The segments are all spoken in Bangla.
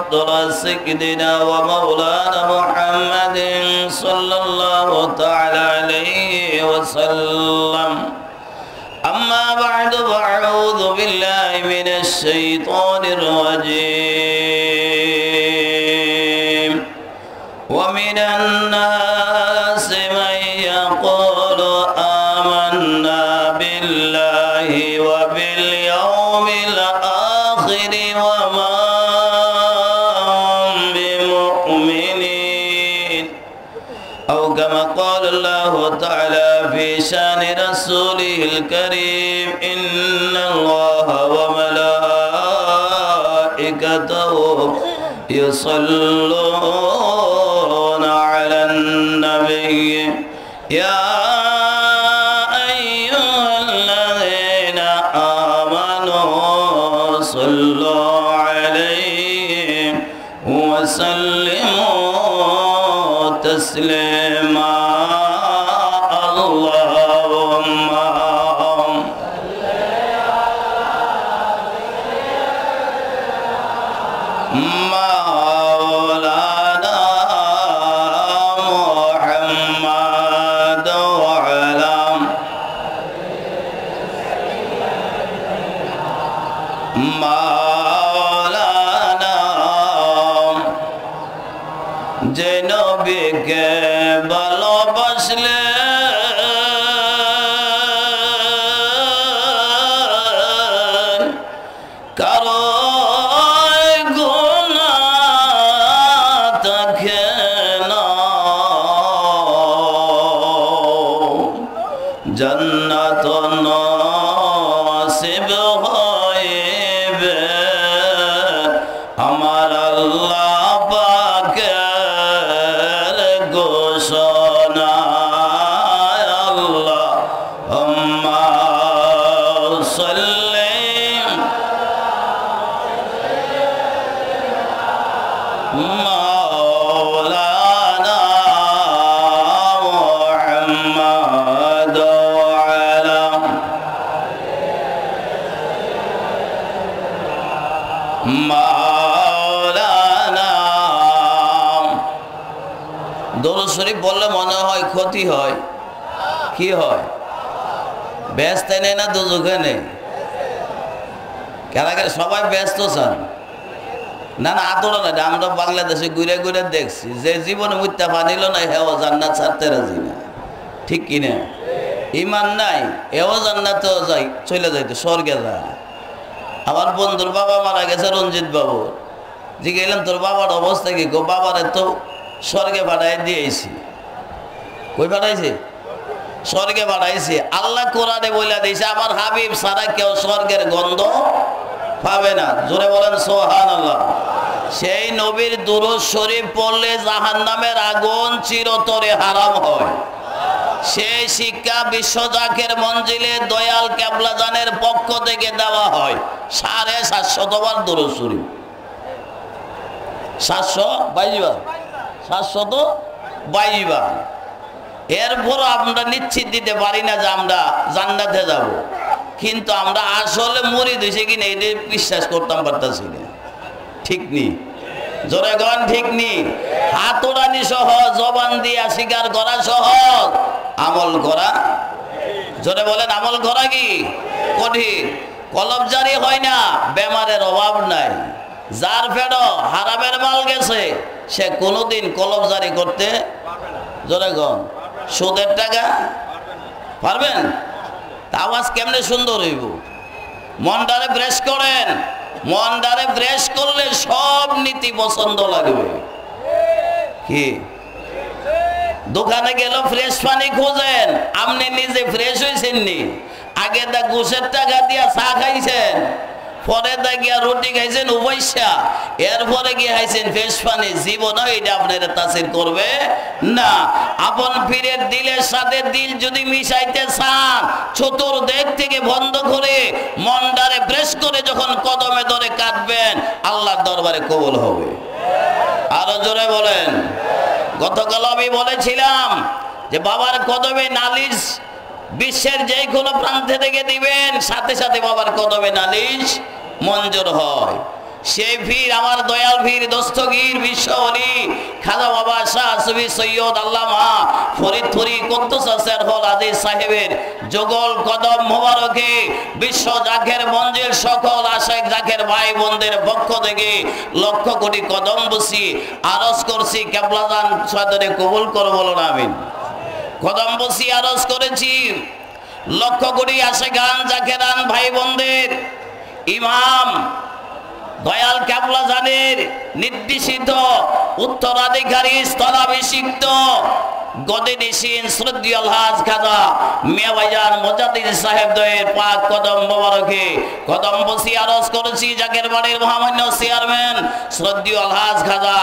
بدر سيدنا ومولانا محمد صلى الله تعالى عليه وسلم. أما بعد فأعوذ بالله من الشيطان الرجيم. ومن الناس من يقول آمنا بالله شأن رسوله الكريم. إن الله وملائكته يصلون على النبي. يا أيها الذين آمنوا صلوا عليه وسلموا تسليما. মালানা। যে নবীকে ভালোবাসলে কারণ ہمارا اللہ پاکر پاک گوسونا اللہ۔ ہم صلی اللہ দরুদ শরীফ বললে মনে হয় ক্ষতি হয়। কি হয়? ব্যস্ত নেই না দুজুকে নেই? কেন সবাই ব্যস্ত চান? না না, আতরা না আমরা বাংলাদেশে ঘুরে ঘুরে দেখছি। যে জীবনে মুত্যা পানিল না হেও জান্নাত ছাড়তে রাজি না। ঠিক কিনা ইমান নাই, এও জান্নাত যাই, চলে যাইতো, স্বর্গে যায়। আমার বন্ধুর বাবা মারা গেছে রঞ্জিত বাবু জিজ্ঞেলাম তোর বাবার অবস্থা কি গো? বাবারে তো স্বর্গে পাঠাই দিয়েছি। কই পাঠাইছে স্বর্গে পাঠাইছে আল্লাহ কোরআনে বলে দিয়েছে, আমার হাবিব সারা কেউ স্বর্গের গন্ধ পাবে না। জোরে বলেন সোহান আল্লাহ সেই নবীর দুরুদ শরীফ পড়লে জাহান নামের আগুন চিরতরে হারাম হয়। সেই শিক্ষা বিশ্বজাকের মঞ্জিলে দয়াল ক্যাবলাজানের পক্ষ থেকে দেওয়া হয়। সাড়ে সাতশতবার দুরুদ শরীফ। সাতশো বাইশবার সাতশত বাইশবার এরপর আমরা নিশ্চিত দিতে পারি না যে আমরা জান্নাতে যাব। কিন্তু আমরা আসলে মরি দিয়েছি কিনা এটা বিশ্বাস করতাম পারতাছি না। ঠিক নি? জোরে গন ঠিক নি? হাতুড়ানি সহ জবান দিয়া স্বীকার করা সহ আমল করা? জোরে বলেন, আমল করা কি? কঠিন। কলম জারি হয় না, বেমারের অভাব নাই। যার ফেড, হারামের মাল গেছে। সে কোনোদিন কলম জারি করতে সুদের টাকা? পারবেন? তা আওয়াজ কেমনে সুন্দর হইব? মনটারে ব্রেশ করেন। মনটারে ব্রেশ করলে সব নীতি পছন্দ লাগবে। কি? দোকানে গেল, ফ্রেশ পানি খোঁজেন। আপনি নিজে ফ্রেশ হয়েছেন নি আগে দা ঘুষের টাকা দিয়া চা খাইছেন। পরে গিয়া রুটি খাইছেন, উপাইসা। এরপরে গিয়ে খাইছেন, ফেস পানি। জীবন এটা আপনার তাসির করবে না। আপন পীরের দিলের সাথে দিল যদি মিশাইতে চান, চতুর্দিক থেকে বন্ধ করে, মন্ডারে ব্রেস করে যখন কদমে ধরে কাটবেন আল্লাহর দরবারে কবুল হবে। আরও জোরে বলেন। গতকাল আমি বলেছিলাম যে, বাবার কদমে নালিশ বিশ্বের যে কোনো প্রান্তে থেকে দিবেন, সাথে সাথে বাবার কদমে নালিশ, মঞ্জুর হয়। সেই ভিড়, আমার দয়াল ভিড়, দস্তগীর বিশ্বহরি খাজা বাবা, শাহ সুবি, সৈয়দ, আল্লামা ফরিদপুরি কুদ্দুসার হল আদি সাহেবের যুগল কদম মোবারকে, বিশ্ব জাখের মঞ্জিল সকল আশেক জাখের ভাই বোনদের পক্ষ থেকে লক্ষ কোটি কদম বসি আরজ করছি, কেবলাদান সদরে কবুল করো বলো না আমিন। কদম বসি আরজ করেছি। লক্ষ করি আসে গান জাকেরান ভাই বোনদের। ইমাম দয়াল ক্যাবলা জানের নির্দেশিত উত্তরাধিকারী স্থলাভিষিক্ত। গদে নিশিন শ্রদ্ধীয় হাজ খাজা, মিয়া ভাইজান মোজাদ্দিদ সাহেব দয়ের পাক কদম মোবারকে, কদম বসি আরজ করেছি জাকের বাড়ির মহামান্য চেয়ারম্যান, শ্রদ্ধীয় আলহাজ খাজা,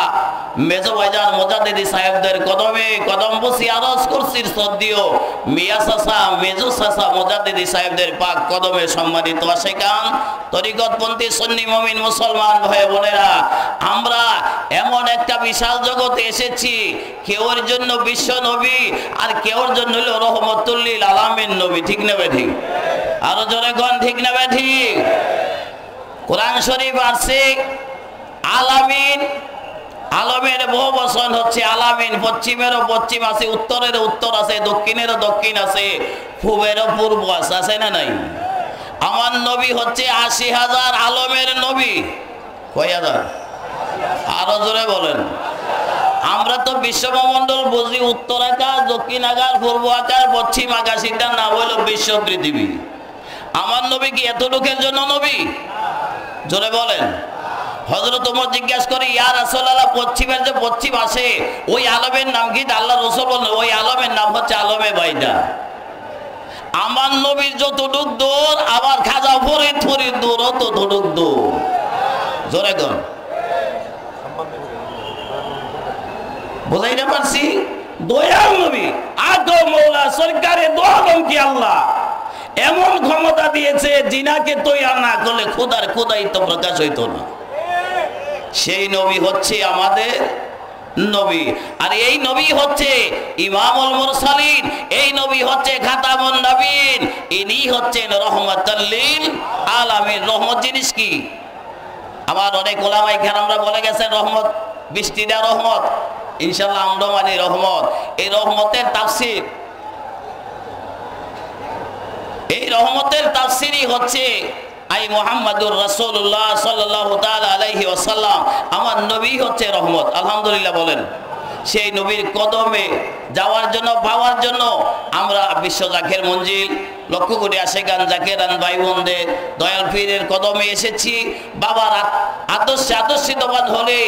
মেজো ভাইজান মোজাদ্দিদ সাহেবদের কদমে কদম বসি আরজ করছি শ্রদ্ধীয় মিয়া সাসা মেজো সাসা মোজাদ্দিদ সাহেবদের পাক কদমে সম্মানিত আশেকান, তরিকতপন্থী সন্নি মমিন মুসলমান ভাই বোনেরা, আমরা এমন একটা বিশাল জগতে এসেছি, কেউর জন্য বিশ্ব নবী, আর জন্য রহমতুল্লিল আলামিন নবী, ঠিক আরও জোরে গণ ঠিক কোরআন শরীফ আছে, আলামিন, আলমের বহু হচ্ছে আলামিন পশ্চিমেরও পশ্চিম আছে উত্তরেরও উত্তর আছে দক্ষিণেরও দক্ষিণ আছে পূবেরও পূর্ব আছে আছে না নাই? আমার নবী হচ্ছে আশি হাজার আলমের নবী। কয় হাজার? আরও জোরে বলেন। আমরা তো বিশ্বমণ্ডল বুঝি উত্তর আকাশ, দক্ষিণ আকাশ, পূর্ব আকাশ, পশ্চিম আকাশ এটা না হইল বিশ্ব পৃথিবী। আমার নবী কি এত লোকের জন্য নবী? জোরে বলেন। হজরত তোমার জিজ্ঞাসা করে ইয়ার আসল পশ্চিমের যে পশ্চিম আসে ওই আলমের নাম কি? আল্লাহ রসুল ওই আলমের নাম হচ্ছে আলমে বাইদা। আমার নবীর যতটুক দূর আবার খাজা ফরিদ ফরিদ দূর, ততটুক দূর। জোরে গন বুঝাইতে পারছি? দয়াল নবী, আগো মৌলা সরকারে দোয়ালম কি আল্লাহ। এমন ক্ষমতা দিয়েছে জিনাকে তৈয়ার না করলে খোদার খোদাই তো প্রকাশ হইতো না। সেই নবী হচ্ছে আমাদের নবী। আর এই নবী হচ্ছে ইমামুল মুরসালিন, এই নবী হচ্ছে খাতামুন নবীন, ইনি হচ্ছেন রহমাতুল্লিল আলামিন। রহমত জিনিস কি? আমার অনেক ওলামাই খেরামরা বলে গেছেন, রহমত বৃষ্টিটা রহমত। ইনশাল্লাহ আমরা মানি রহমত। এই রহমতের তাফসির। এই রহমতের তাফসিরই হচ্ছে, আই মোহাম্মদুর রসুল্লাহ সাল্লাহ আলাইহি ওসাল্লাম আমার নবী হচ্ছে রহমত। আলহামদুলিল্লাহ বলেন। সেই নবীর কদমে, যাওয়ার জন্য, পাওয়ার জন্য আমরা বিশ্ব জাকের মঞ্জিল লক্ষ্য করে আসে গান জাকেরান ভাই বোনদের দয়াল পীরের কদমে এসেছি। বাবার আদর্শে আদর্শিতবান হলে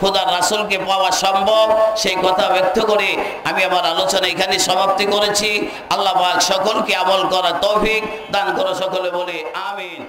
খোদার রাসুলকে পাওয়া সম্ভব। সেই কথা ব্যক্ত করে আমি আমার আলোচনা এখানে সমাপ্তি করেছি। আল্লাহ সকলকে আমল করা তৌফিক দান করো সকলে বলে, আমিন।